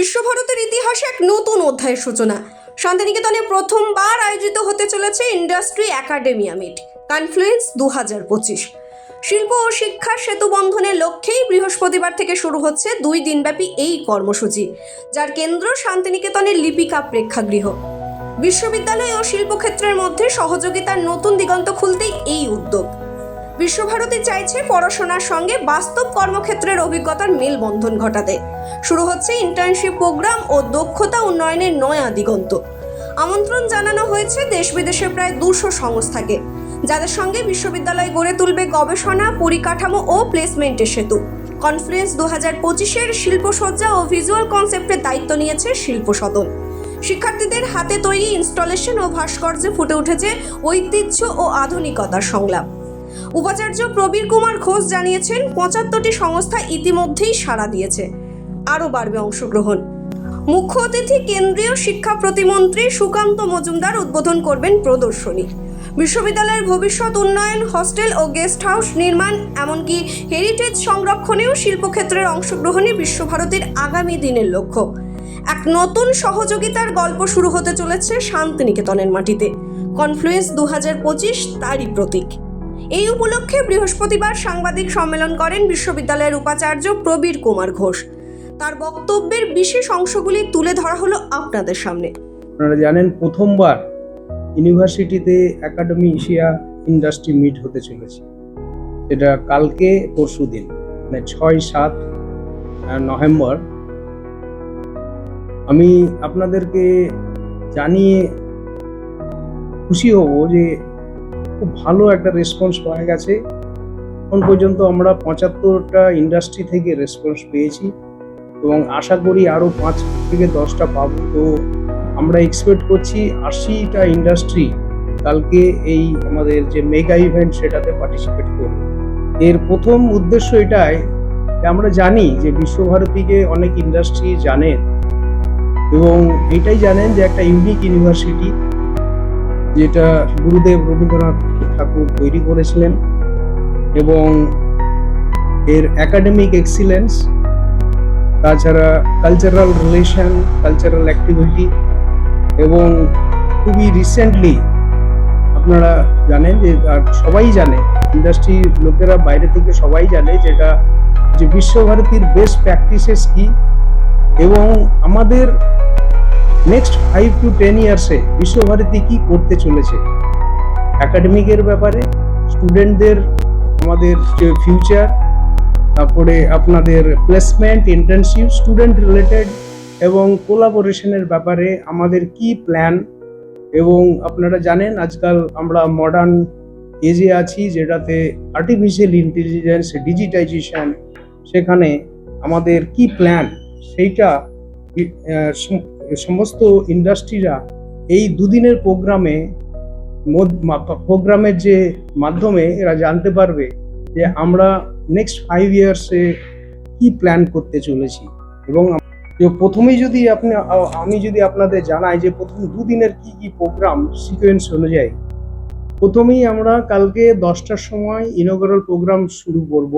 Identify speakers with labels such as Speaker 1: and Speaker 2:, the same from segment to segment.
Speaker 1: বিশ্বভারতের ইতিহাসে এক নতুন অধ্যায়ের সূচনা। শান্তিনিকেতনে প্রথমবার আয়োজিত হতে চলেছে ইন্ডাস্ট্রি একাডেমিয়া মিট, কনফ্লুয়েন্স দু হাজার পঁচিশ। শিল্প ও শিক্ষার সেতু বন্ধনের লক্ষ্যেই বৃহস্পতিবার থেকে শুরু হচ্ছে দুই দিনব্যাপী এই কর্মসূচি, যার কেন্দ্র শান্তিনিকেতনের লিপিকা প্রেক্ষাগৃহ। বিশ্ববিদ্যালয় ও শিল্পক্ষেত্রের মধ্যে সহযোগিতার নতুন দিগন্ত খুলতেই এই উদ্যোগ। বিশ্বভারতী চাইছে পড়াশোনার সঙ্গে বাস্তব কর্মক্ষেত্রের অভিজ্ঞতার মেলবন্ধন ঘটাতে। শুরু হচ্ছে ইন্টার্নশিপ প্রোগ্রাম ও দক্ষতা উন্নয়নের নয়া দিগন্ত। আমন্ত্রণ জানানো হয়েছে দেশ বিদেশের প্রায় দুশো সংস্থাকে, যাদের সঙ্গে বিশ্ববিদ্যালয় গড়ে তুলবে গবেষণা, পরিকাঠামো ও প্লেসমেন্টের সেতু। কনফারেন্স দু হাজার পঁচিশের শিল্পসজ্জা ও ভিজুয়াল কনসেপ্টের দায়িত্ব নিয়েছে শিল্প সদন। শিক্ষার্থীদের হাতে তৈরি ইনস্টলেশন ও ভাস্কর্যে ফুটে উঠেছে ঐতিহ্য ও আধুনিকতার সংলাপ। উপাচার্য প্রবীর কুমার ঘোষ জানিয়েছেন, পঁচাত্তরটি সংস্থা ইতিমধ্যেই সাড়া দিয়েছে। আরও বাড়বে অংশগ্রহণ। মুখ্য অতিথি কেন্দ্রীয় শিক্ষা প্রতিমন্ত্রী সুকান্ত মজুমদার উদ্বোধন করবেন প্রদর্শনী। বিশ্ববিদ্যালয়ের ভবিষ্যৎ উন্নয়ন, হস্টেল ও গেস্ট হাউস নির্মাণ, এমনকি হেরিটেজ সংরক্ষণেও শিল্পক্ষেত্রের অংশগ্রহণই বিশ্বভারতীর আগামী দিনের লক্ষ্য। এক নতুন সহযোগিতার গল্প শুরু হতে চলেছে শান্তিনিকেতনের মাটিতে। কনফ্লুয়েন্স দু হাজার পঁচিশ তারই প্রতীক। এই উপলক্ষে বৃহস্পতিবার সাংবাদিক সম্মেলন করেন বিশ্ববিদ্যালয়ের উপাচার্য প্রবীর কুমার ঘোষ। তার বক্তব্যের বিশেষ অংশগুলি তুলে ধরা হলো আপনাদের সামনে।
Speaker 2: আপনারা জানেন, প্রথমবার ইউনিভার্সিটিতে একাডেমি এশিয়া ইন্ডাস্ট্রি মিট হতে চলেছে। এটা কালকে, পরশু দিন মানে ছয় সাত নভেম্বর। আমি আপনাদেরকে জানিয়ে খুশি হব যে খুব ভালো একটা রেসপন্স পাওয়া গেছে। এখন পর্যন্ত আমরা পঁচাত্তরটা ইন্ডাস্ট্রি থেকে রেসপন্স পেয়েছি এবং আশা করি আরও পাঁচ থেকে দশটা পাবো। তো আমরা এক্সপেক্ট করছি আশিটা ইন্ডাস্ট্রি কালকে এই আমাদের যে মেগা ইভেন্ট সেটাতে পার্টিসিপেট করবে। এর প্রথম উদ্দেশ্য এটাই আমরা জানি যে বিশ্বভারতীকে অনেক ইন্ডাস্ট্রি জানেন এবং এটাই জানেন যে একটা ইউনিক ইউনিভার্সিটি যেটা গুরুদেব রবীন্দ্রনাথ ঠাকুর তৈরি করেছিলেন এবং এর একাডেমিক এক্সিলেন্স তাছাড়া কালচারাল রিলেশন কালচারাল অ্যাক্টিভিটি এবং খুবই রিসেন্টলি আপনারা জানেন যে, আর সবাই জানে ইন্ডাস্ট্রির লোকেরা বাইরে থেকে সবাই জানে যেটা যে বিশ্বভারতীর বেস্ট প্র্যাকটিসেস কি এবং আমাদের নেক্সট ফাইভ টু টেন ইয়ার্সে বিশ্বভারতী কি করতে চলেছে? একাডেমিকের ব্যাপারে স্টুডেন্টদের আমাদের যে ফিউচার তারপরে আপনাদের প্লেসমেন্ট ইন্টার্নশিপ স্টুডেন্ট রিলেটেড এবং কোলাবোরেশনের ব্যাপারে আমাদের কি প্ল্যান এবং আপনারা জানেন, আজকাল আমরা মডার্ন এজে আছি, যেটাতে আর্টিফিশিয়াল ইন্টেলিজেন্স ডিজিটাইজেশন সেখানে আমাদের কি প্ল্যান সেইটা সমস্ত ইন্ডাস্ট্রিরা এই দুদিনের প্রোগ্রামে প্রোগ্রামের যে মাধ্যমে এরা জানতে পারবে যে আমরা নেক্সট ফাইভ ইয়ার্সে কি প্ল্যান করতে চলেছি। এবং প্রথমেই যদি আপনি আমি যদি আপনাদের জানাই যে প্রথম দুদিনের কি কি প্রোগ্রাম সিকোয়েন্স অনুযায়ী, প্রথমেই আমরা কালকে দশটার সময় ইনগ্রাল প্রোগ্রাম শুরু করব।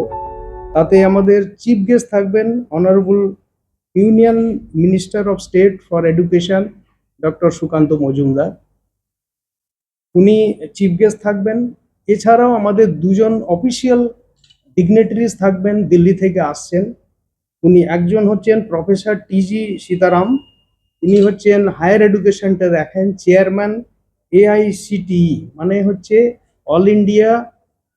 Speaker 2: তাতে আমাদের চিফ গেস্ট থাকবেন honourable union minister of state for education doctor Sukanta Majumdar. উনি চিফ গেস্ট থাকবেন। এছাড়াও আমাদের দুজন অফিসিয়াল ডিগনেটারিজ থাকবেন, দিল্লি থেকে আসছেন। উনি একজন হচ্ছেন প্রফেসর টিজি সীতারাম। ইনি হচ্ছেন হায়ার এডুকেশনটা দেখেন চেয়ারম্যান এআইসিটিই মানে হচ্ছে All India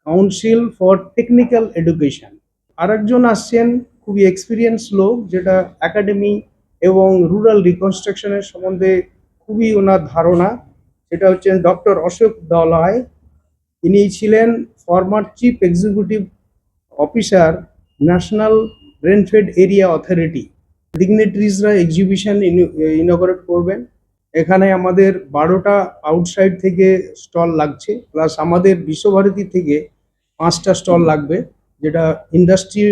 Speaker 2: Council for Technical Education আরেকজন আসছেন খুবই এক্সপিরিয়েন্স লোক, যেটা একাডেমি এবং রুরাল রিকনস্ট্রাকশনের সম্বন্ধে খুবই ওনার ধারণা। সেটা হচ্ছেন ডক্টর অশোক দলয়। ইনি ছিলেন former chief executive officer National Rainfed Area Authority ডিগনেটারিজরা exhibition inaugurate করবেন। এখানে আমাদের বারোটা আউটসাইড থেকে স্টল লাগছে। প্লাস আমাদের বিশ্বভারতী থেকে পাঁচটা স্টল লাগবে। যেটা ইন্ডাস্ট্রি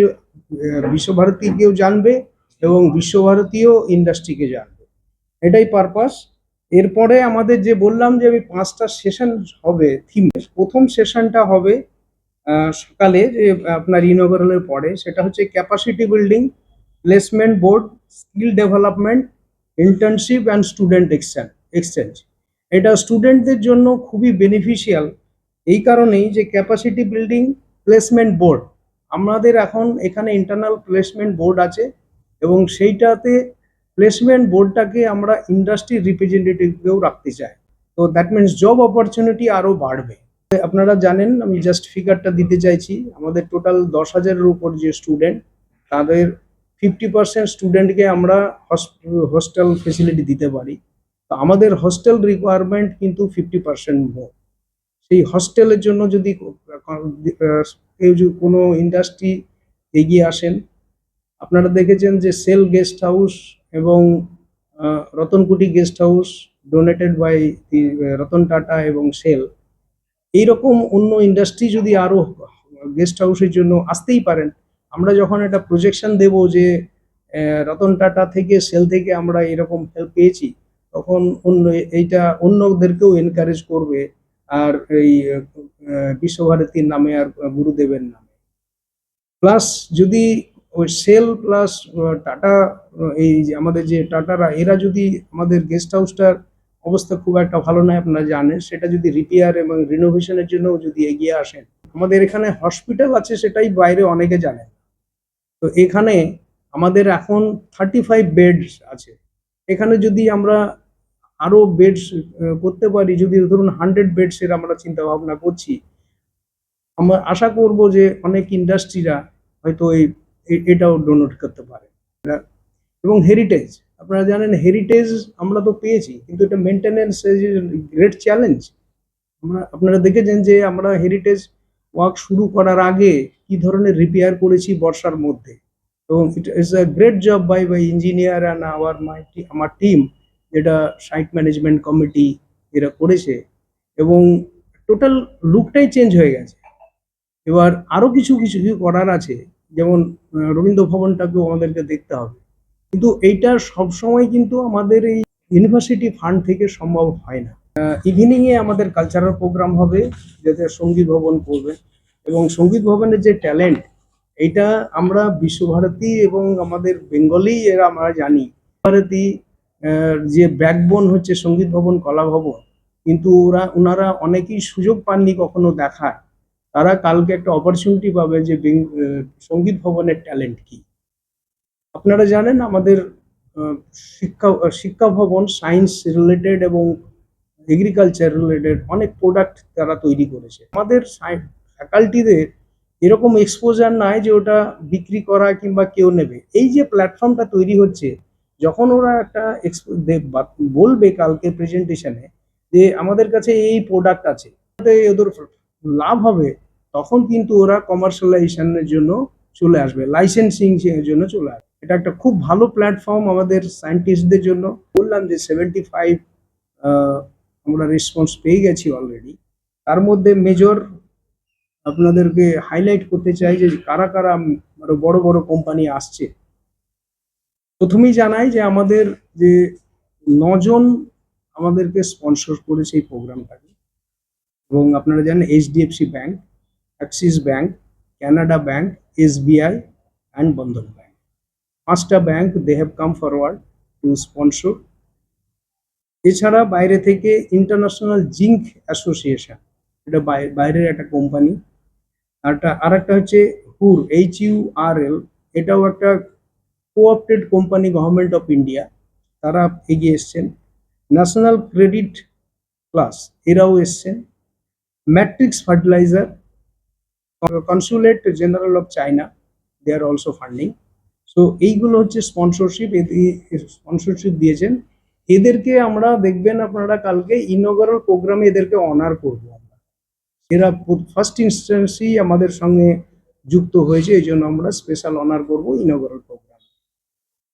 Speaker 2: বিশ্বভারতীকেও জানবে এবং বিশ্বভারতীয় ইন্ডাস্ট্রিকে জানবে। এটাই পারপাস এরপরে আমাদের যে বললাম যে আমি পাঁচটা সেশন হবে থিম প্রথম সেশনটা হবে সকালে যে আপনার ইনগরালের পরে, সেটা হচ্ছে capacity building placement board skill development internship and student exchange এটা স্টুডেন্টদের জন্য খুবই বেনিফিশিয়াল এই কারণেই যে ক্যাপাসিটি বিল্ডিং প্লেসমেন্ট বোর্ড আমাদের এখন এখানে ইন্টারনাল প্লেসমেন্ট বোর্ড আছে এবং সেইটাতে প্লেসমেন্ট বোর্ডটাকে আমরা ইন্ডাস্ট্রি রিপ্রেজেন্টেটিভকেও রাখতে চাই। তো দ্যাট মিনস জব অপরচুনিটি আরও বাড়বে। আপনারা জানেন, আমি জাস্ট ফিগারটা দিতে চাইছি, আমাদের টোটাল দশ হাজারের উপর যে স্টুডেন্ট তাদের ফিফটি পার্সেন্ট স্টুডেন্টকে আমরা হস্টেল ফেসিলিটি দিতে পারি। তো আমাদের হস্টেল রিকোয়ারমেন্ট কিন্তু ফিফটি পার্সেন্ট মোর সেই হস্টেলের জন্য যদি কেউ কোনো ইন্ডাস্ট্রি এগিয়ে আসেন, আপনারা দেখেছেন যে সেল গেস্ট হাউস এবং Ratankuthi guest house donated by Ratan Tata এবং সেল এইরকম অন্য ইন্ডাস্ট্রি যদি আরও গেস্ট হাউসের জন্য আসতেই পারেন, আমরা যখন একটা প্রজেকশন দেব যে রতন টাটা থেকে সেল থেকে আমরা এরকম হেল্প পেয়েছি, তখন অন্য, এইটা অন্যদেরকেও এনকারেজ করবে। আর এই বিশ্বভারতীর নামে আর গুরুদেবের নামে। প্লাস যদি ওই সেল প্লাস টাটা এই যে আমাদের যে টাটারা, এরা যদি আমাদের গেস্ট হাউসটার অবস্থা খুব একটা ভালো নয়, আপনারা জানেন, সেটা যদি রিপেয়ার এবং রিনোভেশনের জন্য যদি এগিয়ে আসেন। আমাদের এখানে হসপিটাল আছে সেটাই বাইরে অনেকে জানেন তো এখানে আমাদের এখন থার্টি ফাইভ বেডস আছে। এখানে যদি আমরা আরও বেডস করতে পারি। যদি ধরুন হান্ড্রেড বেডসের আমরা চিন্তা ভাবনা করছি, আমরা আশা করব যে অনেক ইন্ডাস্ট্রিরা হয়তো এই এটাও ডোনেট করতে পারে। এবং হেরিটেজ আপনারা জানেন হেরিটেজ আমরা তো পেয়েছি, কিন্তু এটা মেনটেনেন্স গ্রেট চ্যালেঞ্জ আমরা, আপনারা দেখেছেন যে আমরা হেরিটেজ ওয়ার্ক শুরু করার আগে কি ধরনের রিপেয়ার করেছি বর্ষার মধ্যে। এবং it is a great job by by engineer and our my আমার টিম যেটা সাইট ম্যানেজমেন্ট কমিটি এরা করেছে এবং টোটাল লুকটাই চেঞ্জ হয়ে গেছে। এবার আরও কিছু কিছু কিছু করার আছে, যেমন রবীন্দ্র ভবনটাকেও আমাদেরকে দেখতে হবে। কিন্তু এইটা সবসময় কিন্তু আমাদের এই ইউনিভার্সিটি ফান্ড থেকে সম্ভব হয় না। ইভিনিং এ আমাদের কালচারাল প্রোগ্রাম হবে, যাতে সংগীত ভবন করবে এবং সংগীত ভবনের যে ট্যালেন্ট এইটা আমরা বিশ্বভারতী এবং আমাদের বেঙ্গলি এরা আমরা জানি। ভারতী যে ব্যাকবোন হচ্ছে সংগীত ভবন, কলা ভবন, কিন্তু ওরা ওনারা অনেকেই সুযোগ পাননি কখনো দেখার। তারা কালকে একটা অপরচুনিটি পাবে যে সংগীত ভবনের ট্যালেন্ট কি। আপনারা জানেন আমাদের শিক্ষা শিক্ষা ভবন সায়েন্স রিলেটেড এবং এগ্রিকালচার রিলেটেড অনেক প্রোডাক্ট তারা তৈরি করেছে। আমাদের ফ্যাকাল্টিদের এরকম এক্সপোজার নাই যে ওটা বিক্রি করা কিংবা কেউ নেবে। এই যে প্ল্যাটফর্মটা তৈরি হচ্ছে যখন ওরা একটা বলবে কালকে প্রেজেন্টেশনে যে আমাদের কাছে এই প্রোডাক্ট আছে ওদের লাভ হবে, তখন কিন্তু ওরা কমার্শিয়ালাইজেশনের জন্য চলে আসবে লাইসেন্সিং এর জন্য চলে আসবে। এটা একটা খুব ভালো প্ল্যাটফর্ম আমাদের সায়েন্টিস্টদের জন্য। বললাম যে সেভেন্টি ফাইভ আমরা রেসপন্স পেয়ে গেছি অলরেডি তার মধ্যে মেজর আপনাদেরকে হাইলাইট করতে চাই যে কারা কারা বড় বড় কোম্পানি আসছে প্রথমেই জানাই যে আমাদের যে নজন আমাদেরকে স্পন্সর করেছে এই প্রোগ্রামটাকে এবং আপনারা জানেন HDFC bank Axis bank Canara bank SBI and Bandhan bank পাঁচটা bank they have come forward to sponsor এছাড়া বাইরে থেকে ইন্টারন্যাশনাল জিঙ্ক অ্যাসোসিয়েশন এটা বাই- বাইরের একটা কোম্পানি আর একটা হচ্ছে হুর এইচ ইউ আর এল এটাও একটা coopted company government of India তারা এগিয়ে এসছেন। ন্যাশনাল ক্রেডিট প্লাস এরাও এসছেন। Matrix fertiliser consulate general of China they are also funding so এইগুলো হচ্ছে স্পন্সরশিপ স্পন্সরশিপ দিয়েছেন। এদেরকে আমরা দেখবেন আপনারা কালকে ইনোগারাল প্রোগ্রামে এদেরকে অনার করব আমরা। এরা ফার্স্ট ইনস্ট্যান্সই আমাদের সঙ্গে যুক্ত হয়েছে, এই জন্য আমরা স্পেশাল অনার করব ইনোগারাল প্রোগ্রাম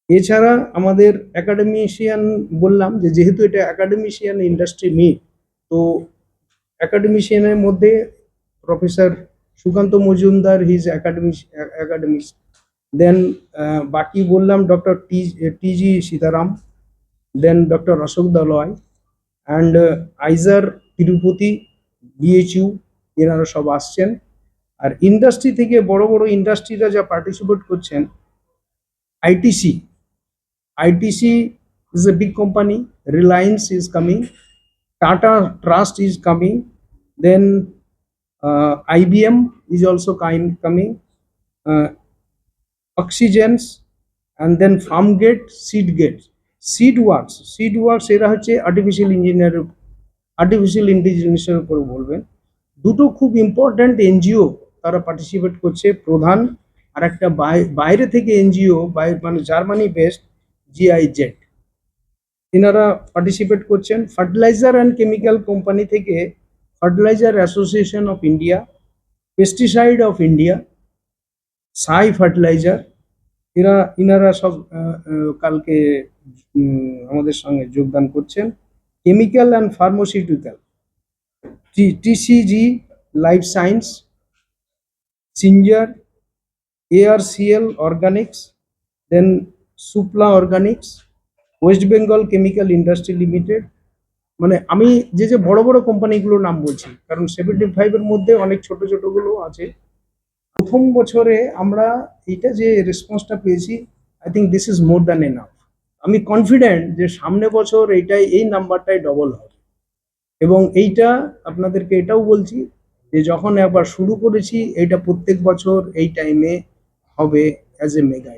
Speaker 2: এছাড়া আমাদের একাডেমিশিয়ান বললাম যে যেহেতু এটা একাডেমিশিয়ান ইন্ডাস্ট্রি মিট তো একাডেমিশিয়ানের মধ্যে professor Sukanta Majumdar his academy academic then বাকি বললাম doctor T TG Sitaram then doctor Ashok Dalwai and IISER Tirupati BHU এনারা সব আসছেন আর ইন্ডাস্ট্রি থেকে বড় বড় ইন্ডাস্ট্রিরা যা পার্টিসিপেট করছেন ITC. ITC is a big company. Reliance is coming. Tata Trust is coming. Then uh, IBM is also coming. Uh, Oxygens and then Farmgate, Seedgate. Seedworks. Seedworks এরা হচ্ছে আর্টিফিশিয়াল ইঞ্জিনিয়ার আর্টিফিশিয়াল ইন্টেলিজেন্সের উপর বলবেন দুটো খুব important NGO তারা participate করছে প্রধান আর একটা বাই- বাইরে থেকে এনজিও মানে জার্মানি বেসড জিআই জেড এনারা পার্টিসিপেট করছেন ফার্টিলাইজার অ্যান্ড কেমিক্যাল কোম্পানি থেকে fertiliser association of India pesticide of India Sai fertiliser এরা, ইনারা সব কালকে আমাদের সঙ্গে যোগদান করছেন। Chemical and pharmaceutical TCG life science সিঞ্জার ARCL organics then সুপ্লা organics West Bengal chemical industry limited মানে আমি যে যে বড় বড় কোম্পানিগুলোর নাম বলছি, কারণ সেভেন্টি ফাইভের মধ্যে অনেক ছোট ছোটগুলো আছে। প্রথম বছরে আমরা এইটা যে রেসপন্সটা পেয়েছি I think this is more than enough আমি কনফিডেন্ট যে সামনে বছর এইটাই, এই নাম্বারটাই ডবল হবে। এবং এইটা আপনাদেরকে এটাও বলছি যে যখন একবার শুরু করেছি, এইটা প্রত্যেক বছর এই টাইমে হবে অ্যাজ এ মেগা